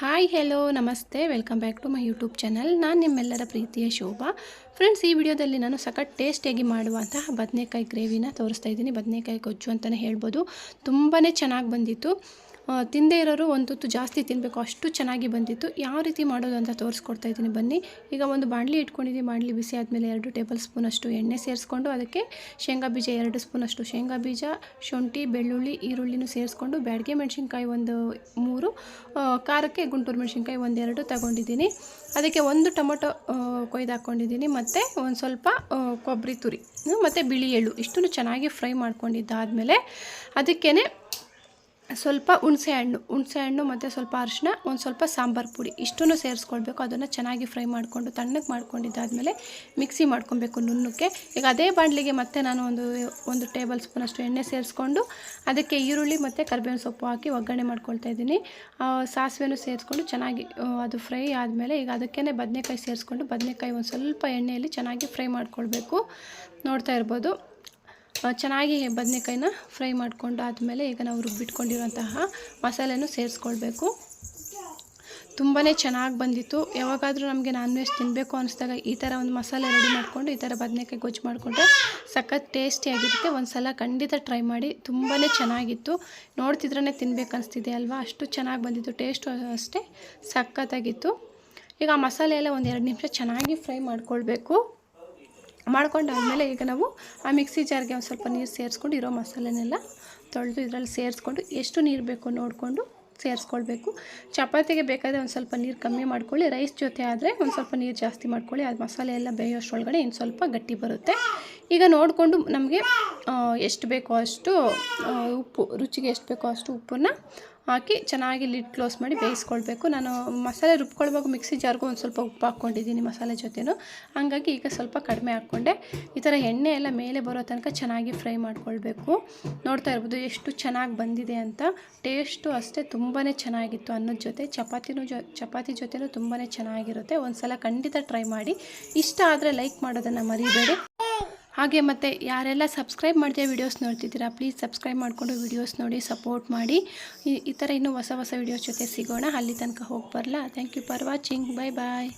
Hi hello ನಮಸ್ತೆ. Welcome back to my YouTube channel ನಾನು ನಿಮ್ಮೆಲ್ಲರ ಪ್ರೀತಿಯ ಶೋಭಾ. ಫ್ರೆಂಡ್ಸ್ ಈ ವಿಡಿಯೋದಲ್ಲಿ ನಾನು ಸಖತ್ ಟೇಸ್ಟಿಯಾಗಿ ಮಾಡುವಂತಹ ಬದನೆಕಾಯಿ ಗ್ರೇವಿನ ತೋರಿಸ್ತಾ ಇದ್ದೀನಿ. ಬದನೆಕಾಯಿ ಗೊಜ್ಜು ಅಂತಲೇ ಹೇಳ್ಬೋದು. ತುಂಬಾ ಚೆನ್ನಾಗಿ ಬಂದಿತ್ತು. ತಿಂದೇ ಇರೋರು ಒಂದು ತುತ್ತು ಜಾಸ್ತಿ ತಿನ್ನಬೇಕು ಅಷ್ಟು ಚೆನ್ನಾಗಿ ಬಂದಿತ್ತು. ಯಾವ ರೀತಿ ಮಾಡೋದು ಅಂತ ತೋರಿಸ್ಕೊಡ್ತಾ ಇದ್ದೀನಿ. ಬನ್ನಿ. ಈಗ ಒಂದು ಬಾಣಲಿ ಇಟ್ಕೊಂಡಿದ್ದೀನಿ. ಬಾಣಲಿ ಬಿಸಿ ಆದಮೇಲೆ ಎರಡು ಟೇಬಲ್ ಸ್ಪೂನಷ್ಟು ಎಣ್ಣೆ ಸೇರಿಸ್ಕೊಂಡು ಅದಕ್ಕೆ ಶೇಂಗಾ ಬೀಜ ಎರಡು ಸ್ಪೂನಷ್ಟು ಶೇಂಗಾ ಬೀಜ, ಶುಂಠಿ, ಬೆಳ್ಳುಳ್ಳಿ, ಈರುಳ್ಳಿನೂ ಸೇರಿಸ್ಕೊಂಡು ಬ್ಯಾಡಿಗೆ ಮೆಣಸಿನ್ಕಾಯಿ ಒಂದು ಮೂರು ಖಾರಕ್ಕೆ ಗುಂಟೂರು ಮೆಣಸಿನ್ಕಾಯಿ ಒಂದೆರಡು ತಗೊಂಡಿದ್ದೀನಿ. ಅದಕ್ಕೆ ಒಂದು ಟೊಮೊಟೊ ಕೊಯ್ದು ಹಾಕ್ಕೊಂಡಿದ್ದೀನಿ ಮತ್ತು ಒಂದು ಸ್ವಲ್ಪ ಕೊಬ್ಬರಿ ತುರಿ ಮತ್ತು ಬಿಳಿ ಎಳ್ಳು. ಇಷ್ಟನ್ನು ಚೆನ್ನಾಗಿ ಫ್ರೈ ಮಾಡ್ಕೊಂಡಿದ್ದಾದಮೇಲೆ ಅದಕ್ಕೇ ಸ್ವಲ್ಪ ಹುಣಸೆ ಹಣ್ಣು ಹುಣಸೆ ಹಣ್ಣು ಮತ್ತು ಸ್ವಲ್ಪ ಅರಿಶಿನ ಒಂದು ಸ್ವಲ್ಪ ಸಾಂಬಾರು ಪುಡಿ, ಇಷ್ಟನ್ನು ಸೇರಿಸ್ಕೊಳ್ಬೇಕು. ಅದನ್ನು ಚೆನ್ನಾಗಿ ಫ್ರೈ ಮಾಡಿಕೊಂಡು ತಣ್ಣಗೆ ಮಾಡ್ಕೊಂಡಿದ್ದಾದಮೇಲೆ ಮಿಕ್ಸಿ ಮಾಡ್ಕೊಬೇಕು ನುಣ್ಣಕ್ಕೆ. ಈಗ ಅದೇ ಬಾಣಲಿಗೆ ಮತ್ತೆ ನಾನು ಒಂದು ಒಂದು ಟೇಬಲ್ ಸ್ಪೂನಷ್ಟು ಎಣ್ಣೆ ಸೇರಿಸ್ಕೊಂಡು ಅದಕ್ಕೆ ಈರುಳ್ಳಿ ಮತ್ತು ಕರಿಬೇವಿನ ಸೊಪ್ಪು ಹಾಕಿ ಒಗ್ಗರಣೆ ಮಾಡ್ಕೊಳ್ತಾ ಇದ್ದೀನಿ. ಸಾಸಿವೆನೂ ಸೇರಿಸ್ಕೊಂಡು ಚೆನ್ನಾಗಿ ಅದು ಫ್ರೈ ಆದಮೇಲೆ ಈಗ ಅದಕ್ಕೇ ಬದನೆಕಾಯಿ ಸೇರಿಸ್ಕೊಂಡು ಬದನೆಕಾಯಿ ಒಂದು ಸ್ವಲ್ಪ ಎಣ್ಣೆಯಲ್ಲಿ ಚೆನ್ನಾಗಿ ಫ್ರೈ ಮಾಡ್ಕೊಳ್ಬೇಕು. ನೋಡ್ತಾ ಇರ್ಬೋದು. ಚೆನ್ನಾಗಿ ಬದನೆಕಾಯಿನ ಫ್ರೈ ಮಾಡ್ಕೊಂಡು ಆದಮೇಲೆ ಈಗ ನಾವು ರುಬ್ಬಿಟ್ಕೊಂಡಿರುವಂತಹ ಮಸಾಲೆನೂ ಸೇರಿಸ್ಕೊಳ್ಬೇಕು. ತುಂಬಾ ಚೆನ್ನಾಗಿ ಬಂದಿತ್ತು. ಯಾವಾಗಾದರೂ ನಮಗೆ ನಾನ್ ವೆಜ್ ತಿನ್ನಬೇಕು ಅನಿಸಿದಾಗ ಈ ಥರ ಒಂದು ಮಸಾಲೆ ರೆಡಿ ಮಾಡಿಕೊಂಡು ಈ ಥರ ಬದನೆಕಾಯಿ ಗೊಜ್ಜು ಮಾಡಿಕೊಂಡ್ರೆ ಸಖತ್ ಟೇಸ್ಟಿಯಾಗಿರುತ್ತೆ ಒಂದು ಸಲ ಖಂಡಿತ ಟ್ರೈ ಮಾಡಿ. ತುಂಬಾ ಚೆನ್ನಾಗಿತ್ತು. ನೋಡ್ತಿದ್ರೇ ತಿನ್ಬೇಕು ಅನಿಸ್ತಿದೆ ಅಲ್ವಾ? ಅಷ್ಟು ಚೆನ್ನಾಗಿ ಬಂದಿತ್ತು. ಟೇಸ್ಟು ಅಷ್ಟೇ ಸಖತ್ತಾಗಿತ್ತು. ಈಗ ಆ ಮಸಾಲೆ ಒಂದು ಎರಡು ನಿಮಿಷ ಚೆನ್ನಾಗಿ ಫ್ರೈ ಮಾಡ್ಕೊಳ್ಬೇಕು. ಮಾಡ್ಕೊಂಡಾದ್ಮೇಲೆ ಈಗ ನಾವು ಆ ಮಿಕ್ಸಿ ಜಾರ್ಗೆ ಒಂದು ಸ್ವಲ್ಪ ನೀರು ಸೇರಿಸ್ಕೊಂಡು ಇರೋ ಮಸಾಲೆನೆಲ್ಲ ತೊಳೆದು ಇದರಲ್ಲಿ ಸೇರಿಸ್ಕೊಂಡು ಎಷ್ಟು ನೀರು ಬೇಕು ನೋಡಿಕೊಂಡು ಸೇರಿಸ್ಕೊಳ್ಬೇಕು. ಚಪಾತಿಗೆ ಬೇಕಾದರೆ ಒಂದು ಸ್ವಲ್ಪ ನೀರು ಕಮ್ಮಿ ಮಾಡ್ಕೊಳ್ಳಿ. ರೈಸ್ ಜೊತೆ ಆದರೆ ಒಂದು ಸ್ವಲ್ಪ ನೀರು ಜಾಸ್ತಿ ಮಾಡ್ಕೊಳ್ಳಿ. ಅದು ಮಸಾಲೆ ಎಲ್ಲ ಬೇಯೋಷ್ಟರೊಳಗಡೆ ಇನ್ನು ಸ್ವಲ್ಪ ಗಟ್ಟಿ ಬರುತ್ತೆ. ಈಗ ನೋಡಿಕೊಂಡು ನಮಗೆ ಎಷ್ಟು ಬೇಕೋ ಅಷ್ಟು ಉಪ್ಪು, ರುಚಿಗೆ ಎಷ್ಟು ಬೇಕೋ ಅಷ್ಟು ಉಪ್ಪನ್ನು ಹಾಕಿ ಚೆನ್ನಾಗಿ ಲಿಡ್ ಕ್ಲೋಸ್ ಮಾಡಿ ಬೇಯಿಸ್ಕೊಳ್ಬೇಕು. ನಾನು ಮಸಾಲೆ ರುಬ್ಕೊಳ್ಬೇಕು ಮಿಕ್ಸಿ ಜಾರ್ಗೂ ಒಂದು ಸ್ವಲ್ಪ ಉಪ್ಪು ಹಾಕ್ಕೊಂಡಿದ್ದೀನಿ ಮಸಾಲೆ ಜೊತೆನೂ. ಹಾಗಾಗಿ ಈಗ ಸ್ವಲ್ಪ ಕಡಿಮೆ ಹಾಕ್ಕೊಂಡೆ. ಈ ಥರ ಎಣ್ಣೆ ಎಲ್ಲ ಮೇಲೆ ಬರೋ ತನಕ ಚೆನ್ನಾಗಿ ಫ್ರೈ ಮಾಡ್ಕೊಳ್ಬೇಕು. ನೋಡ್ತಾ ಇರ್ಬೋದು ಎಷ್ಟು ಚೆನ್ನಾಗಿ ಬಂದಿದೆ ಅಂತ. ಟೇಸ್ಟು ಅಷ್ಟೇ ತುಂಬಾ ಚೆನ್ನಾಗಿತ್ತು ಅನ್ನದ ಜೊತೆ. ಚಪಾತಿನೂ ಜೊ, ಚಪಾತಿ ಜೊತೆನೂ ತುಂಬಾ ಚೆನ್ನಾಗಿರುತ್ತೆ. ಒಂದು ಸಲ ಖಂಡಿತ ಟ್ರೈ ಮಾಡಿ. ಇಷ್ಟ ಆದರೆ ಲೈಕ್ ಮಾಡೋದನ್ನು ಮರಿಬೇಡಿ. ಹಾಗೆ ಮತ್ತು ಯಾರೆಲ್ಲ ಸಬ್ಸ್ಕ್ರೈಬ್ ಮಾಡಿದೆ ವೀಡಿಯೋಸ್ ನೋಡ್ತಿದ್ದೀರಾ ಪ್ಲೀಸ್ ಸಬ್ಸ್ಕ್ರೈಬ್ ಮಾಡಿಕೊಂಡು ವೀಡಿಯೋಸ್ ನೋಡಿ ಸಪೋರ್ಟ್ ಮಾಡಿ. ಈ ಥರ ಇನ್ನೂ ಹೊಸ ಹೊಸ ವೀಡಿಯೋಸ್ ಜೊತೆ ಸಿಗೋಣ. ಅಲ್ಲಿ ತನಕ ಹೋಗಿ ಬರಲ್ಲ thank you for watching bye bye